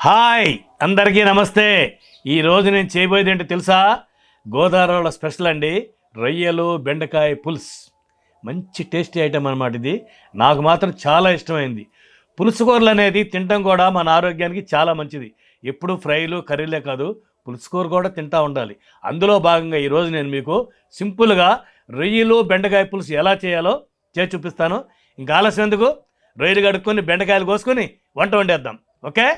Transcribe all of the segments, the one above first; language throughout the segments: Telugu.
హాయ్! అందరికీ నమస్తే. ఈరోజు నేను చేయబోయేది ఏంటో తెలుసా? గోదావరిలో స్పెషల్ అండి రొయ్యలు బెండకాయ పులుసు. మంచి టేస్టీ ఐటెం అనమాట ఇది. నాకు మాత్రం చాలా ఇష్టమైంది. పులుసు కూరలు అనేది తినడం కూడా మన ఆరోగ్యానికి చాలా మంచిది. ఎప్పుడు ఫ్రైలు కర్రీలే కాదు పులుసు కూర కూడా తింటా ఉండాలి. అందులో భాగంగా ఈరోజు నేను మీకు సింపుల్గా రొయ్యలు బెండకాయ పులుసు ఎలా చేయాలో చేసి చూపిస్తాను. ఇంకా ఆలస్యం ఎందుకు? రొయ్యలు కడుక్కొని బెండకాయలు కోసుకొని వంట వండేద్దాం. ఓకే?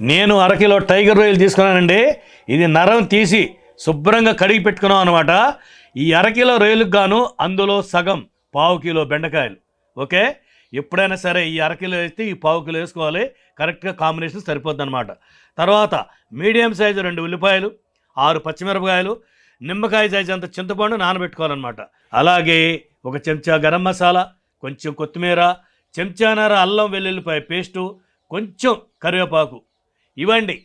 నేను అరకిలో టైగర్ రొయ్యలు తీసుకున్నానండి. ఇది నరం తీసి శుభ్రంగా కడిగి పెట్టుకున్నాం అనమాట ఈ అరకిలో రొయ్యలకు గాను అందులో సగం పావు కిలో బెండకాయలు. ఓకే? ఎప్పుడైనా సరే ఈ అరకిలో వేస్తే ఈ పావు కిలో వేసుకోవాలి. కరెక్ట్గా కాంబినేషన్ సరిపోద్ది అనమాట తర్వాత మీడియం సైజు రెండు ఉల్లిపాయలు ఆరు పచ్చిమిరపకాయలు నిమ్మకాయ సైజు అంత చింతపండు నానబెట్టుకోవాలన్నమాట. అలాగే ఒక చెంచా గరం మసాలా కొంచెం కొత్తిమీర చెంచానర అల్లం వెల్లుల్లిపాయ పేస్టు కొంచెం కరివేపాకు ఇవండి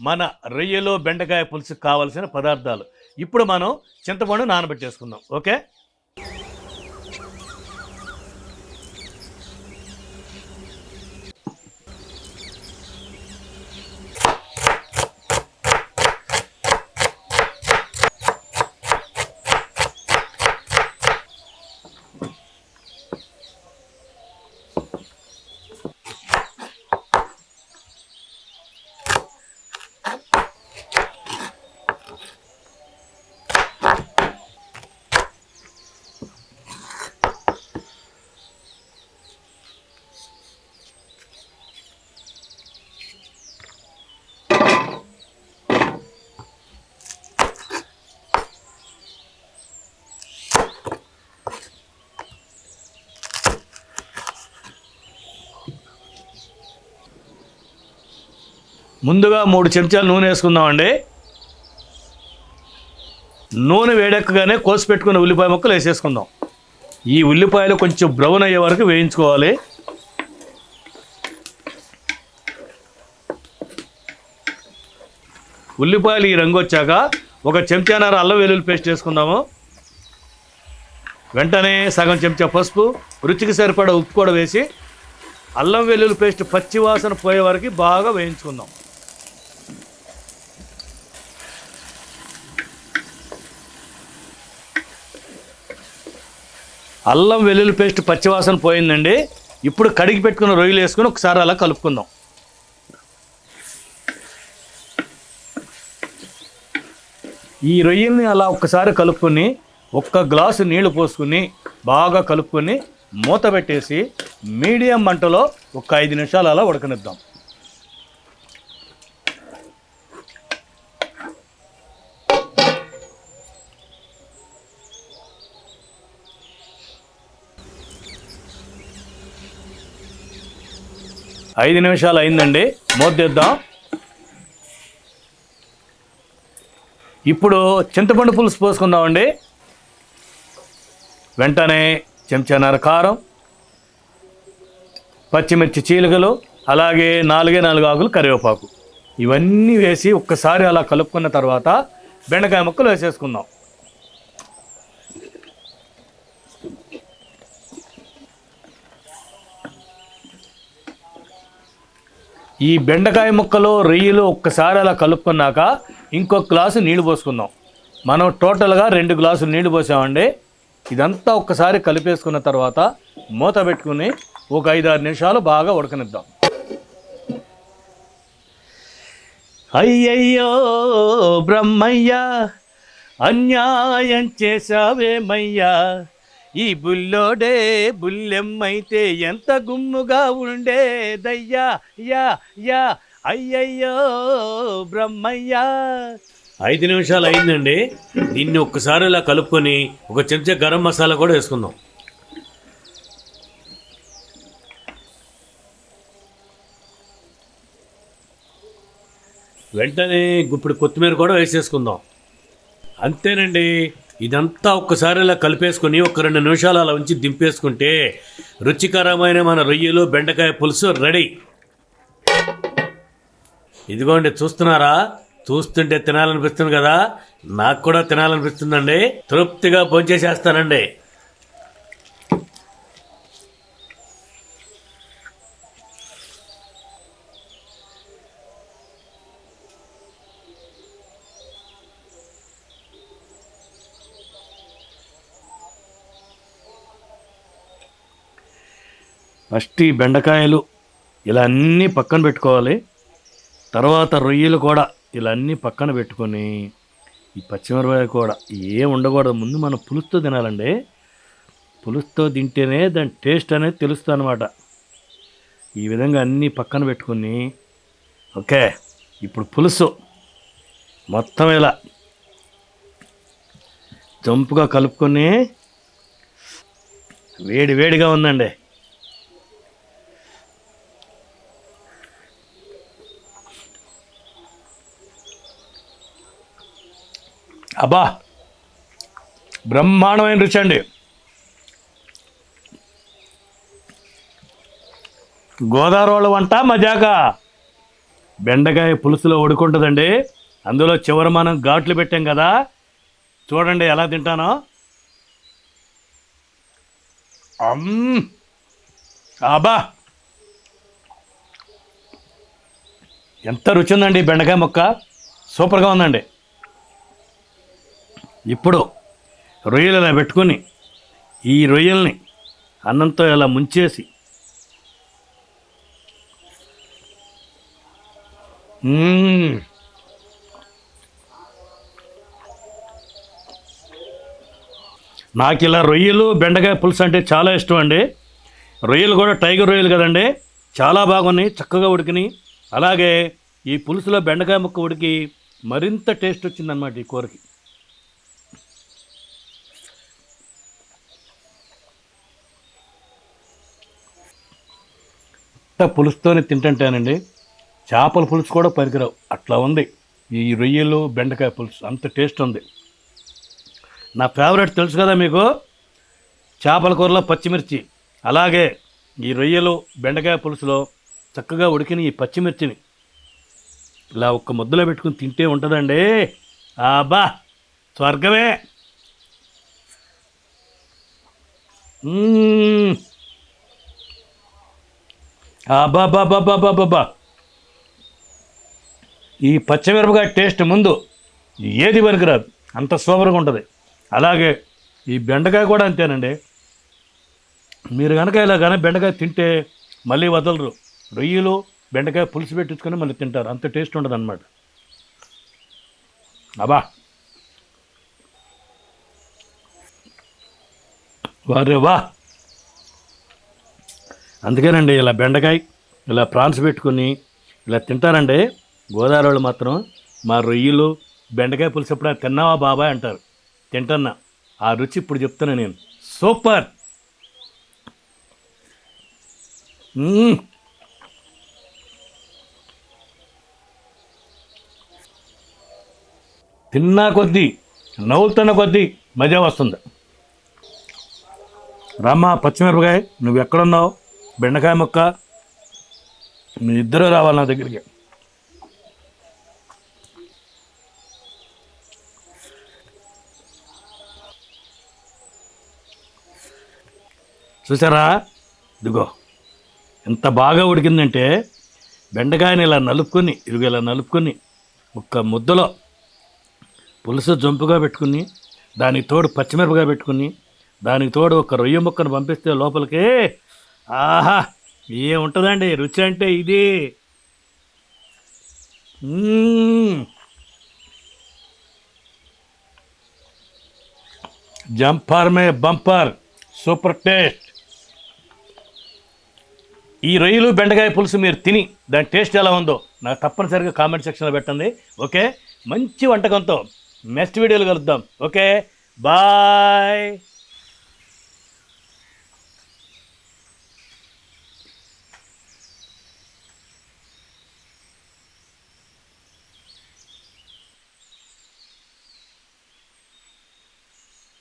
మన రొయ్యలో బెండకాయ పులుసుకు కావలసిన పదార్థాలు. ఇప్పుడు మనం చింతపండు నానబెట్టేసుకుందాం. ఓకే? ముందుగా మూడు చెంచాలు నూనె వేసుకుందామండి. నూనె వేడెక్కగానే కోసి పెట్టుకున్న ఉల్లిపాయ ముక్కలు వేసేసుకుందాం. ఈ ఉల్లిపాయలు కొంచెం బ్రౌన్ అయ్యే వరకు వేయించుకోవాలి. ఉల్లిపాయలు ఈ రంగు వచ్చాక ఒక చెంచానర అల్లం వెల్లుల్లి పేస్ట్ వేసుకుందాము. వెంటనే సగం చెంచా పసుపు రుచికి సరిపడా ఉప్పు కూడా వేసి అల్లం వెల్లుల్లి పేస్ట్ పచ్చి వాసన పోయే వరకు బాగా వేయించుకుందాం. అల్లం వెల్లుల్లి పేస్ట్ పచ్చివాసన పోయిందండి. ఇప్పుడు కడిగి పెట్టుకున్న రొయ్యలు వేసుకొని ఒకసారి అలా కలుపుకుందాం. ఈ రొయ్యల్ని అలా ఒక్కసారి కలుపుకొని ఒక్క గ్లాసు నీళ్ళు పోసుకుని బాగా కలుపుకొని మూత పెట్టేసి మీడియం మంటలో ఒక ఐదు నిమిషాలు అలా ఉడకనిద్దాం. ఐదు నిమిషాలు అయిందండి. మూతేద్దాం ఇప్పుడు చింతపండు పులుసు పోసుకుందామండి. వెంటనే చెంచానర కారం పచ్చిమిర్చి చీలికలు అలాగే నాలుగే నాలుగు ఆకులు కరివేపాకు. ఇవన్నీ వేసి ఒక్కసారి అలా కలుపుకున్న తర్వాత బెండకాయ ముక్కలు వేసేసుకుందాం. ఈ బెండకాయ ముక్కలు రొయ్యలు ఒక్కసారి అలా కలుపుకున్నాక ఇంకొక గ్లాసు నీళ్ళు పోసుకుందాం. మనం టోటల్గా రెండు గ్లాసులు నీళ్ళు పోసామండి. ఇదంతా ఒక్కసారి కలిపేసుకున్న తర్వాత మూత పెట్టుకుని ఒక ఐదారు నిమిషాలు బాగా ఉడకనిద్దాం. అయ్యయ్యో బ్రహ్మయ్య అన్యాయం చేశావేమయ్యా? ఈ బుల్లోడే బుల్లెమ్మైతే ఎంత గుమ్ముగా ఉండేదయ్యా యా యా అయ్యయ్యో బ్రహ్మయ్యా. ఐదు నిమిషాలు అయిందండి. దీన్ని ఒక్కసారి ఇలా కలుపుకొని ఒక చెంచా గరం మసాలా కూడా వేసుకుందాం. వెంటనే ఇప్పుడు కొత్తిమీర కూడా వేసేసుకుందాం. అంతేనండి. ఇదంతా ఒక్కసారి ఇలా కలిపేసుకొని ఒక రెండు నిమిషాలు అలా ఉంచి దింపేసుకుంటే రుచికరమైన మన రొయ్యలు బెండకాయ పులుసు రెడీ. ఇదిగోండి చూస్తున్నారా? చూస్తుంటే తినాలనిపిస్తుంది కదా? నాకు కూడా తినాలనిపిస్తుందండి. తృప్తిగా భోంచేసేస్తానండి. ఫస్ట్ ఈ బెండకాయలు ఇలా అన్నీ పక్కన పెట్టుకోవాలి. తర్వాత రొయ్యలు కూడా ఇలా అన్నీ పక్కన పెట్టుకొని ఈ పచ్చిమిరపకాయ కూడా ఏం ఉండకూడదు. ముందు మనం పులుసుతో తినాలండి. పులుసుతో తింటేనే దాని టేస్ట్ అనేది తెలుస్తుంది అనమాట ఈ విధంగా అన్నీ పక్కన పెట్టుకుని ఓకే ఇప్పుడు పులుసు మొత్తం ఇలా జంపుగా కలుపుకొని వేడి వేడిగా ఉందండి. అబ్బా బ్రహ్మాండమైన రుచి అండి. గోదావరి వాళ్ళ వంట మజాక. బెండకాయ పులుసులో ఉడుకుంటుందండి అందులో చివరి మనం ఘాట్లు పెట్టాం కదా. చూడండి ఎలా తింటానో. అబ్బా. ఎంత రుచి ఉందండి బెండకాయ ముక్క. సూపర్గా ఉందండి. ఇప్పుడు రొయ్యలు ఇలా పెట్టుకొని ఈ రొయ్యల్ని అన్నంతో ఇలా ముంచేసి నాకు ఇలా రొయ్యలు బెండకాయ పులుసు అంటే చాలా ఇష్టం అండి. రొయ్యలు కూడా టైగర్ రొయ్యలు కదండి. చాలా బాగున్నాయి చక్కగా ఉడికినాయి. అలాగే ఈ పులుసులో బెండకాయ ముక్క ఉడికి మరింత టేస్ట్ వచ్చిందన్నమాట ఈ కూరకి. ఇంత పులుసుతోనే తింటుంటానండి. చేపల పులుసు కూడా పనికిరావు అట్లా ఉంది. ఈ రొయ్యలు బెండకాయ పులుసు అంత టేస్ట్ ఉంది. నా ఫేవరెట్ తెలుసు కదా మీకు? చేపల కూరలో పచ్చిమిర్చి. అలాగే ఈ రొయ్యలు బెండకాయ పులుసులో చక్కగా ఉడికిన ఈ పచ్చిమిర్చిని ఇలా ఒక్క ముద్దలో పెట్టుకుని తింటే ఉంటుందండి. అబ్బా! స్వర్గమే! అబ్బాబ్బాబ్బాబ్బాబ్బా ఈ పచ్చిమిరపకాయ టేస్ట్ ముందు ఏది పనికిరాదు అంత సూపర్గా ఉంటుంది. అలాగే ఈ బెండకాయ కూడా అంతేనండి. మీరు కనుక ఇలా కానీ బెండకాయ తింటే మళ్ళీ వదలరు. రొయ్యలు బెండకాయ పులుసు పెట్టించుకొని మళ్ళీ తింటారు. అంత టేస్ట్ ఉండదు అనమాట అబ్బా. వారే వా. అందుకేనండి ఇలా బెండకాయ ఇలా ప్రాన్స్ పెట్టుకుని ఇలా తింటారండి. గోదావరి వాళ్ళు మాత్రం మా రొయ్యలు బెండకాయ పులుసు ఎప్పుడైనా తిన్నావా బాబాయ్ అంటారు. తింటన్నా. ఆ రుచి ఇప్పుడు చెప్తున్నా నేను. సూపర్! తిన్నా కొద్దీ నవ్వుతున్న కొద్దీ మజా వస్తుంది. రామ్మ పచ్చిమిరపకాయ నువ్వు ఎక్కడున్నావు? బెండకాయ ముక్క. మీ ఇద్దరు రావాలి నా దగ్గరికి. చూసారా? ఇదిగో. ఎంత బాగా ఉడికిందంటే బెండకాయని ఇలా నలుపుకొని ఇదిగో ఇలా నలుపుకొని ఒక్క ముద్దలో పులుసు జంపుగా పెట్టుకుని దానికి తోడు పచ్చిమిరపగా పెట్టుకుని దానికి తోడు ఒక రొయ్య ముక్కను పంపిస్తే లోపలికి ఆహా ఏముంటుందండి? రుచి అంటే ఇది. జంపర్ మే బంపర్ సూపర్ టేస్ట్. ఈ రొయ్యలు బెండకాయ పులుసు మీరు తిని దాని టేస్ట్ ఎలా ఉందో నాకు తప్పనిసరిగా కామెంట్ సెక్షన్లో పెట్టండి ఓకే? మంచి వంటకంతో నెక్స్ట్ వీడియోలు కలుద్దాం ఓకే? బాయ్!